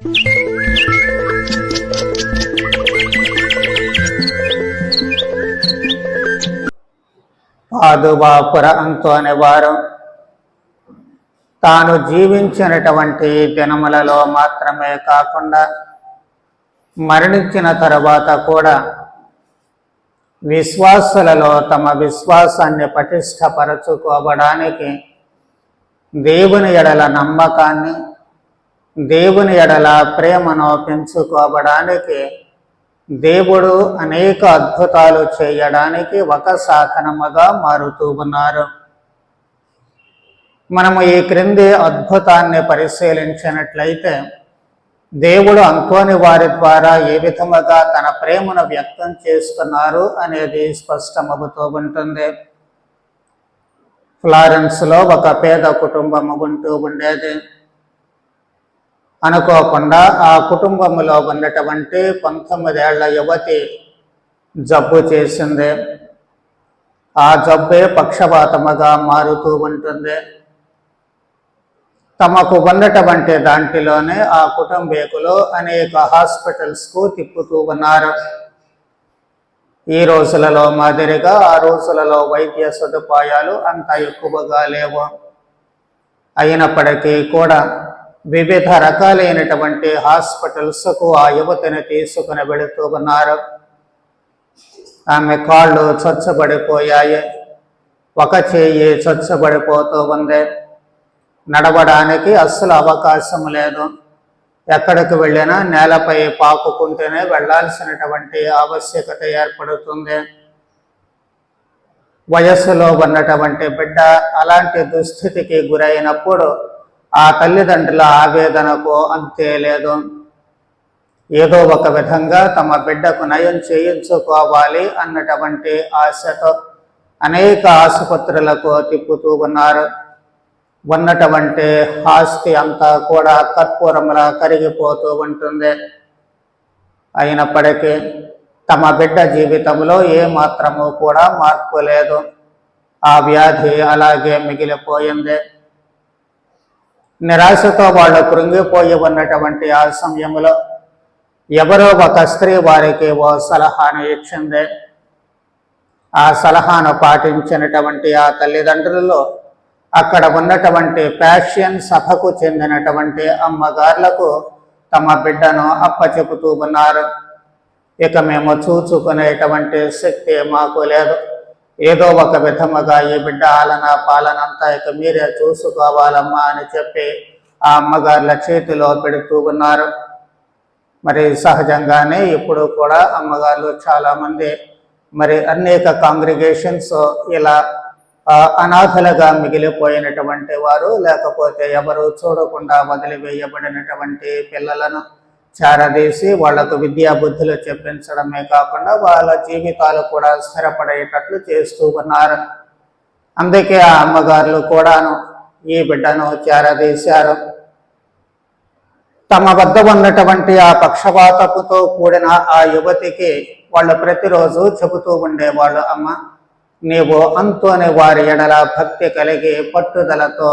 పాదువాపుర అంతు వారు. తాను జీవించినటువంటి దినములలో మాత్రమే కాకుండా మరణించిన తర్వాత కూడా విశ్వాసులలో తమ విశ్వాసాన్ని పటిష్టపరచుకోవడానికి దేవుని ఎడల నమ్మకాన్ని దేవుని ఎడల ప్రేమను పెంచుకోవడానికి దేవుడు అనేక అద్భుతాలు చేయడానికి ఒక సాధనముగా మారుతూ ఉన్నారు. మనము ఈ క్రింది అద్భుతాన్ని పరిశీలించినట్లయితే దేవుడు అంతోని వారి ద్వారా ఏ విధముగా తన ప్రేమను వ్యక్తం చేస్తున్నారు అనేది స్పష్టమవుతూ ఉంటుంది. ఫ్లారెన్స్లో ఒక పేద కుటుంబము ఉంటూ ఉండేది. అనుకోకుండా ఆ కుటుంబంలో ఉన్నటువంటి పంతొమ్మిదేళ్ళ యువతి జబ్బు చేసింది. ఆ జబ్బే పక్షపాతముగా మారుతూ ఉంటుంది. తమకు ఉన్నటువంటి దాంట్లోనే ఆ కుటుంబీకులు అనేక హాస్పిటల్స్కు తిప్పుతూ ఉన్నారు. ఈ రోజులలో మాదిరిగా ఆ రోజులలో వైద్య సదుపాయాలు అంత ఎక్కువగా లేవు. అయినప్పటికీ కూడా వివిధ రకాలైనటువంటి హాస్పిటల్స్కు ఆ యువతిని తీసుకుని వెళుతూ ఉన్నారు. ఆమె కాళ్ళు చచ్చబడిపోయాయి. ఒక చేయి చచ్చబడిపోతూ ఉంది. నడవడానికి అస్సలు అవకాశం లేదు. ఎక్కడికి వెళ్ళినా నేలపై పాకుకుంటేనే వెళ్ళాల్సినటువంటి ఆవశ్యకత ఏర్పడుతుంది. వయస్సులో ఉన్నటువంటి బిడ్డ అలాంటి దుస్థితికి గురైనప్పుడు ఆ తల్లిదండ్రుల ఆవేదనకు అంతే లేదు. ఏదో ఒక విధంగా తమ బిడ్డకు నయం చేయించుకోవాలి అన్నటువంటి ఆశతో అనేక ఆసుపత్రులకు తిప్పుతూ ఉన్నారు. ఉన్నటువంటి ఆస్తి అంతా కూడా కర్పూరంలా కరిగిపోతూ ఉంటుంది. అయినప్పటికీ తమ బిడ్డ జీవితంలో ఏ మాత్రము కూడా మార్పు లేదు. ఆ వ్యాధి అలాగే మిగిలిపోయింది. నిరాశతో వాళ్ళు కృంగిపోయి ఉన్నటువంటి ఆ సమయంలో ఎవరో ఒక స్త్రీ వారికి ఓ సలహాను ఇచ్చింది. ఆ సలహాను పాటించినటువంటి ఆ తల్లిదండ్రులు అక్కడ ఉన్నటువంటి ప్యాషన్ సభకు చెందినటువంటి అమ్మగారులకు తమ బిడ్డను అప్పచెపుతూ ఉన్నారు. ఇక మేము చూచుకునేటువంటి శక్తి మాకు లేదు. ఏదో ఒక విధముగా ఈ బిడ్డ ఆలన పాలనంతా ఇక మీరే చూసుకోవాలమ్మా అని చెప్పి ఆ అమ్మగారుల చేతిలో పెడుతూ ఉన్నారు. మరి సహజంగానే ఇప్పుడు కూడా అమ్మగారులు చాలామంది మరి అనేక కాంగ్రిగేషన్స్ ఇలా అనాథలుగా మిగిలిపోయినటువంటి వారు లేకపోతే ఎవరు చూడకుండా వదిలివేయబడినటువంటి పిల్లలను చేరదీసి వాళ్ళకు విద్యా బుద్ధులు చెప్పించడమే కాకుండా వాళ్ళ జీవితాలు కూడా స్థిరపడేటట్లు చేస్తూ ఉన్నారు. అందుకే ఆ అమ్మగారులు కూడాను ఈ బిడ్డను చేరదీశారు. తమ వద్ద ఉన్నటువంటి ఆ పక్షపాతపుతో కూడిన ఆ యువతికి వాళ్ళు ప్రతిరోజు చెబుతూ ఉండేవాళ్ళు అమ్మ నీవు అంతోని వారి ఎడల భక్తి కలిగి పట్టుదలతో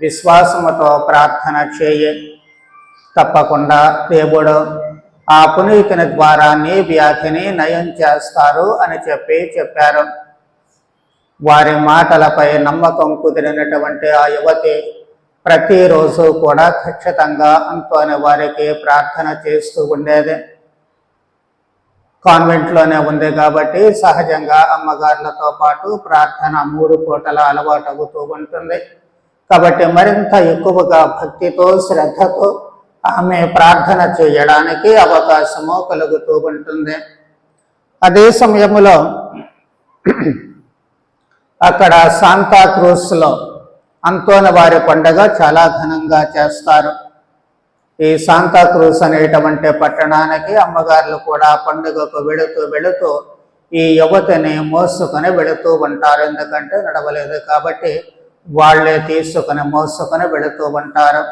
విశ్వాసముతో ప్రార్థన చేయి. తప్పకుండా దేవుడు ఆ పునీతుని ద్వారా నీ వ్యాధిని నయం చేస్తారు అని చెప్పి చెప్పారు. వారి మాటలపై నమ్మకం కుదిరినటువంటి ఆ యువతి ప్రతిరోజు కూడా ఖచ్చితంగా అంతోని వారికి ప్రార్థన చేస్తూ ఉండేది. కాన్వెంట్లోనే ఉంది కాబట్టి సహజంగా అమ్మగారులతో పాటు ప్రార్థన మూడు పూటల అలవాటు అవుతూ ఉంటుంది. కాబట్టి మరింత ఎక్కువగా భక్తితో శ్రద్ధతో ఆమె ప్రార్థన చేయడానికి అవకాశము కలుగుతూ ఉంటుంది. అదే సమయంలో అక్కడ శాంతాక్రూస్లో అంతోన వారి పండగ చాలా ఘనంగా చేస్తారు. ఈ శాంతాక్రూస్ అనేటువంటి పట్టణానికి అమ్మగారులు కూడా పండుగకు వెళుతూ వెళుతూ ఈ యువతిని మోసుకొని వెళుతూ ఉంటారు. ఎందుకంటే నడవలేదు కాబట్టి వాళ్ళే తీసుకుని మోసుకొని వెళుతూ ఉంటారు.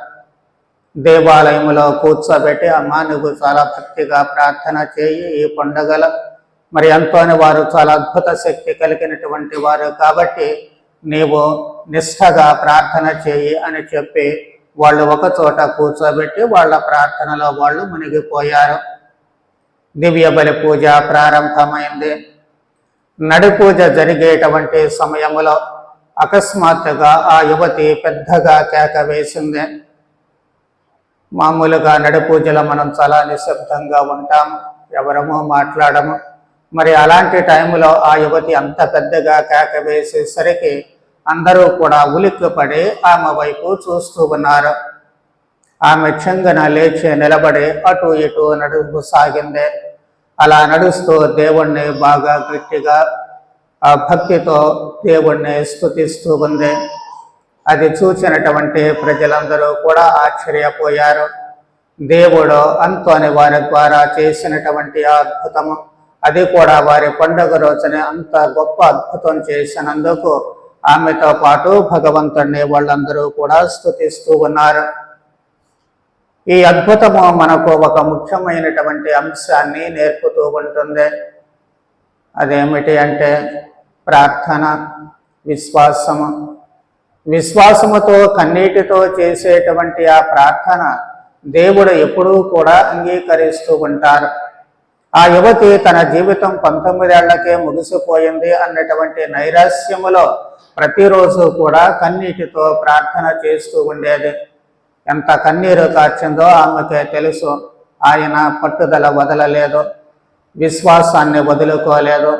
దేవాలయంలో కూర్చోబెట్టి అమ్మ నువ్వు చాలా భక్తిగా ప్రార్థన చేయి ఈ పండుగల. మరి అంతోని వారు చాలా అద్భుత శక్తి కలిగినటువంటి వారు కాబట్టి నీవు నిష్ఠగా ప్రార్థన చేయి అని చెప్పి వాళ్ళు ఒక చోట కూర్చోబెట్టి వాళ్ళ ప్రార్థనలో వాళ్ళు మునిగిపోయారు. దివ్య బలి పూజ ప్రారంభమైంది. నడి పూజ జరిగేటువంటి సమయంలో అకస్మాత్తుగా ఆ యువతి పెద్దగా కేక వేసింది. మామూలుగా నడిపూజలో మనం చాలా నిశ్శబ్దంగా ఉంటాం ఎవరమో మాట్లాడము. మరి అలాంటి టైంలో ఆ యువతి అంత పెద్దగా కేక వేసేసరికి అందరూ కూడా ఉలిక్కిపడి ఆమె వైపు చూస్తూ ఉన్నారు. ఆమె చెంగన లేచి నిలబడి అటు ఇటు నడుపు సాగింది. అలా నడుస్తూ దేవుణ్ణి బాగా గట్టిగా ఆ భక్తితో దేవుణ్ణి స్థుతిస్తూ ఉంది. అది చూసినటువంటి ప్రజలందరూ కూడా ఆశ్చర్యపోయారు. దేవుడు అంతోని వారి ద్వారా చేసినటువంటి అద్భుతము. అది కూడా వారి పండుగ రోజున అంత గొప్ప అద్భుతం చేసినందుకు ఆమెతో పాటు భగవంతుణ్ణి వాళ్ళందరూ కూడా స్థుతిస్తూ ఉన్నారు. ఈ అద్భుతము మనకు ఒక ముఖ్యమైనటువంటి అంశాన్ని నేర్పుతూ ఉంటుంది. అదేమిటి అంటే ప్రార్థన విశ్వాసము విశ్వాసముతో కన్నీటితో చేసేటువంటి ఆ ప్రార్థన దేవుడు ఎప్పుడూ కూడా అంగీకరిస్తూ ఉంటారు. ఆ యువతి తన జీవితం పంతొమ్మిదేళ్ళకే ముగిసిపోయింది అన్నటువంటి నైరాస్యములో ప్రతిరోజు కూడా కన్నీటితో ప్రార్థన చేస్తూ ఉండేది. ఎంత కన్నీరు కార్చిందో ఆమెకే తెలుసు. ఆయన పట్టుదల వదలలేదు. విశ్వాసాన్ని వదులుకోలేదు.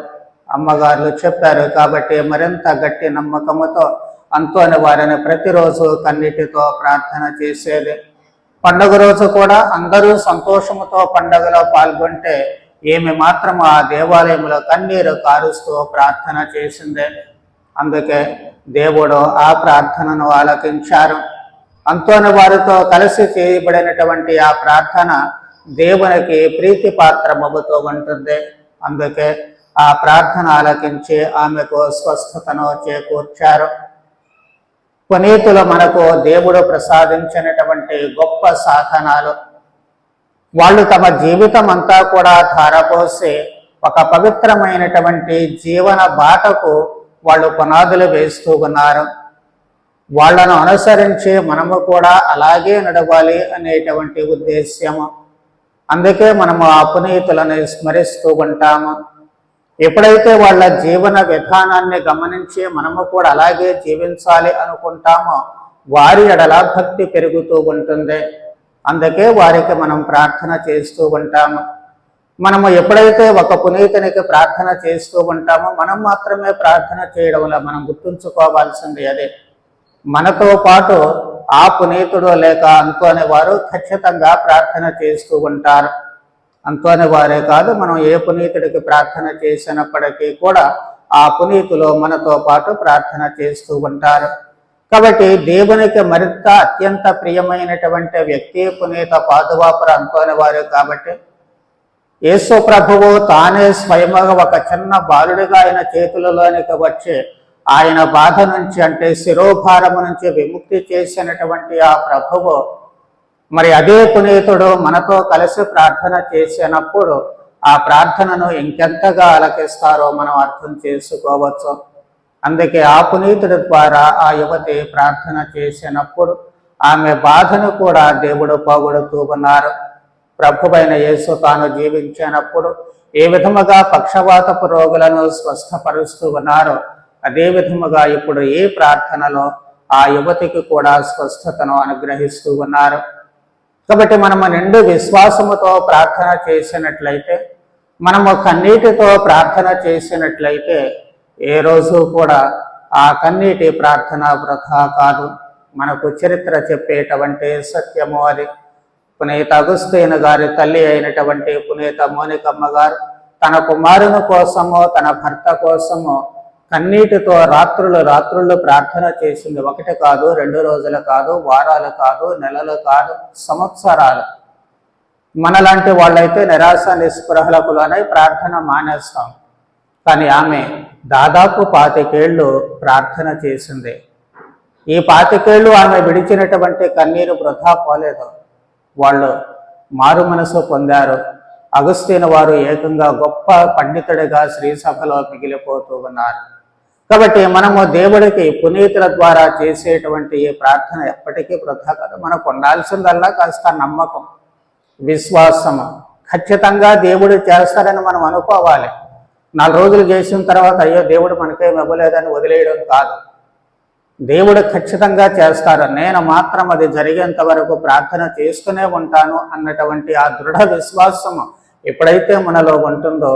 అమ్మగారు చెప్పారు కాబట్టి మరింత గట్టి నమ్మకముతో అంతోని వారిని ప్రతిరోజు కన్నీటితో ప్రార్థన చేసేది. పండుగ రోజు కూడా అందరూ సంతోషముతో పండుగలో పాల్గొంటే ఏమి మాత్రం ఆ దేవాలయంలో కన్నీరు కారుస్తూ ప్రార్థన చేసిందే. అందుకే దేవుడు ఆ ప్రార్థనను ఆలకించారు. అంతోని వారితో కలిసి చేయబడినటువంటి ఆ ప్రార్థన దేవునికి ప్రీతి పాత్రమవుతూ ఉంటుంది. అందుకే ఆ ప్రార్థన ఆలకించి ఆమెకు స్వస్థతను చేకూర్చారు. పునీతులు మనకు దేవుడు ప్రసాదించినటువంటి గొప్ప సాధనాలు. వాళ్ళు తమ జీవితం అంతా కూడా ధారపోసి ఒక పవిత్రమైనటువంటి జీవన బాటకు వాళ్ళు పునాదులు వేస్తూ ఉన్నారు. వాళ్ళను అనుసరించి మనము కూడా అలాగే నడవాలి అనేటువంటి ఉద్దేశ్యము. అందుకే మనము ఆ పునీతులను స్మరిస్తూ ఉంటాము. ఎప్పుడైతే వాళ్ళ జీవన విధానాన్ని గమనించి మనము కూడా అలాగే జీవించాలి అనుకుంటామో వారి ఎడల భక్తి పెరుగుతూ ఉంటుంది. అందుకే వారికి మనం ప్రార్థన చేస్తూ ఉంటాము. మనము ఎప్పుడైతే ఒక పునీతునికి ప్రార్థన చేస్తూ ఉంటామో మనం మాత్రమే ప్రార్థన చేయడంలో మనం గుర్తుంచుకోవాల్సింది అదే. మనతో పాటు ఆ పునీతుడు లేక అనుకోని వారు ఖచ్చితంగా ప్రార్థన చేస్తూ ఉంటారు. అంతోని వారే కాదు మనం ఏ పునీతుడికి ప్రార్థన చేసినప్పటికీ కూడా ఆ పునీతులు మనతో పాటు ప్రార్థన చేస్తూ ఉంటారు. కాబట్టి దేవునికి మరింత అత్యంత ప్రియమైనటువంటి వ్యక్తి పునీత పాదువాపుర అంతోని వారు కాబట్టి యేసు ప్రభువు తానే స్వయముగా ఒక చిన్న బాలుడిగా ఆయన చేతులలోనికి వచ్చి ఆయన బాధ నుంచి అంటే శిరోభారము నుంచి విముక్తి చేసినటువంటి ఆ ప్రభువు మరి అదే పునీతుడు మనతో కలిసి ప్రార్థన చేసినప్పుడు ఆ ప్రార్థనను ఇంకెంతగా అలకిస్తారో మనం అర్థం చేసుకోవచ్చు. అందుకే ఆ పునీతుడి ద్వారా ఆ యువతి ప్రార్థన చేసినప్పుడు ఆమె బాధను కూడా దేవుడు పోగొడుతూ ఉన్నారు. ప్రభువైన యేసు తాను జీవించినప్పుడు ఏ విధముగా పక్షవాతపు రోగులను స్వస్థపరుస్తూ ఉన్నారో అదే విధముగా ఇప్పుడు ఏ ప్రార్థనలో ఆ యువతికి కూడా స్వస్థతను అనుగ్రహిస్తూ ఉన్నారు. కాబట్టి మనము నిండు విశ్వాసముతో ప్రార్థన చేసినట్లయితే మనము కన్నీటితో ప్రార్థన చేసినట్లయితే ఏ రోజు కూడా ఆ కన్నీటి ప్రార్థన వృధా కాదు మనకు చరిత్ర చెప్పేటువంటి సత్యము అది. పునీత అగుస్తైన గారి తల్లి అయినటువంటి పునీత మోనికమ్మ గారు తన కుమారుని కోసమో తన భర్త కోసమో కన్నీటితో రాత్రులు రాత్రులు ప్రార్థన చేసింది. ఒకటి కాదు రెండు రోజులు కాదు వారాలు కాదు నెలలు కాదు సంవత్సరాలు. మనలాంటి వాళ్ళైతే నిరాశ నిస్పృహలకు లోనై ప్రార్థన మానేస్తాం. కానీ ఆమె దాదాపు పాతికేళ్ళు ప్రార్థన చేసింది. ఈ పాతికేళ్ళు ఆమె విడిచినటువంటి కన్నీరు వృధా పోలేదు. వాళ్ళు మారు మనసు పొందారు. అగస్తీన వారు ఏకంగా గొప్ప పండితుడిగా శ్రీసభలో మిగిలిపోతూ ఉన్నారు. కాబట్టి మనము దేవుడికి పునీతుల ద్వారా చేసేటువంటి ఈ ప్రార్థన ఎప్పటికీ వృధా కాదు. మనకు ఉండాల్సిందల్లా కాస్త నమ్మకం విశ్వాసము. ఖచ్చితంగా దేవుడు చేస్తారని మనం అనుకోవాలి. నాలుగు రోజులు చేసిన తర్వాత అయ్యో దేవుడు మనకేం ఇవ్వలేదని వదిలేయడం కాదు. దేవుడు ఖచ్చితంగా చేస్తారు. నేను మాత్రం అది జరిగేంత వరకు ప్రార్థన చేస్తూనే ఉంటాను అన్నటువంటి ఆ దృఢ విశ్వాసము ఎప్పుడైతే మనలో ఉంటుందో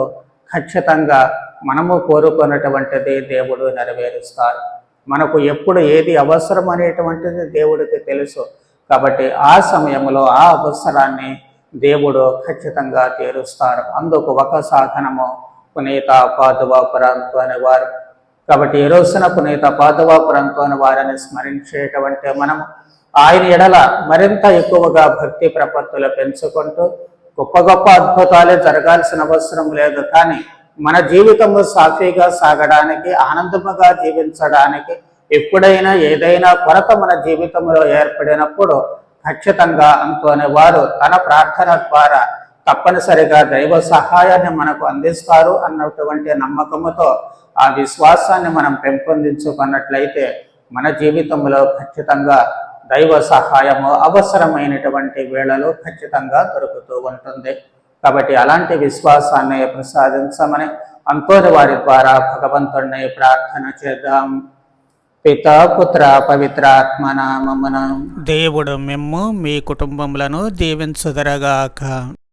ఖచ్చితంగా మనము కోరుకున్నటువంటిది దేవుడు నెరవేరుస్తారు. మనకు ఎప్పుడు ఏది అవసరం అనేటువంటిది దేవుడికి తెలుసు. కాబట్టి ఆ సమయంలో ఆ అవసరాన్ని దేవుడు ఖచ్చితంగా తీరుస్తారు. అందుకు ఒక సాధనము పునీత పాదువాపురంతో అనేవారు. కాబట్టి ఈ రోజున పునీత పాదువాపురంతో వారిని స్మరించేటువంటి మనం ఆయన ఎడల మరింత ఎక్కువగా భక్తి ప్రపత్తులు పెంచుకుంటూ గొప్ప గొప్ప అద్భుతాలే జరగాల్సిన అవసరం లేదు. కానీ మన జీవితము సాఫీగా సాగడానికి ఆనందముగా జీవించడానికి ఎప్పుడైనా ఏదైనా కొరత మన జీవితంలో ఏర్పడినప్పుడు ఖచ్చితంగా అంతోనే వారు తన ప్రార్థన ద్వారా తప్పనిసరిగా దైవ సహాయాన్ని మనకు అందిస్తారు అన్నటువంటి నమ్మకముతో ఆ విశ్వాసాన్ని మనం పెంపొందించుకున్నట్లయితే మన జీవితంలో ఖచ్చితంగా దైవ సహాయము అవసరమైనటువంటి వేళలో ఖచ్చితంగా దొరుకుతూ ఉంటుంది. కాబట్టి అలాంటి విశ్వాసాన్ని ప్రసాదించమని అంతోని వారి ద్వారా భగవంతుడిని ప్రార్థన చేద్దాం. పితాపుత్ర పుత్ర పవిత్ర ఆత్మ నామమున దేవుడు మిమ్ము మీ కుటుంబములను దీవించుదరగాక.